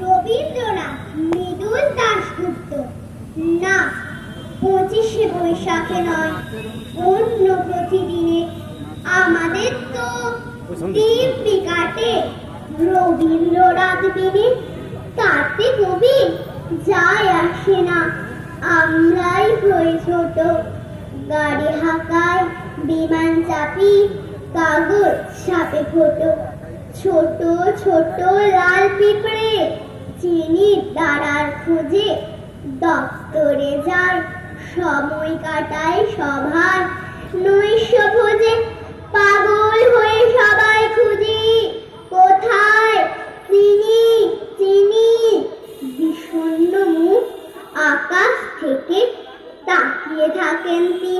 রবীন্দ্রনাথ মৃদুল দাশগুপ্ত। না পঁচিশে বৈশাখে নয় অন্য প্রতিদিনে। আমাদের তো দিব্যি কাটে রবীন্দ্রনাথ বিনে কাটতে কবি যায় আসে না। আমরাই হয়ে ছোট। গাড়ি হাঁকায় বিমান চাপি কাগজ ছাপে ফটো, ছোট ছোট লাল পিঁপড়ে। চিনির দাঁড়ার খোঁজে, দপ্তরে যায় সময় কাটায় সভায় নৈশ ভোজে পাগল হয়ে সবাই খুঁজি, কোথায়? চিনি চিনি। বিষণ্ণ মুখ আকাশ থেকে তাকিয়ে থাকেন তিনি।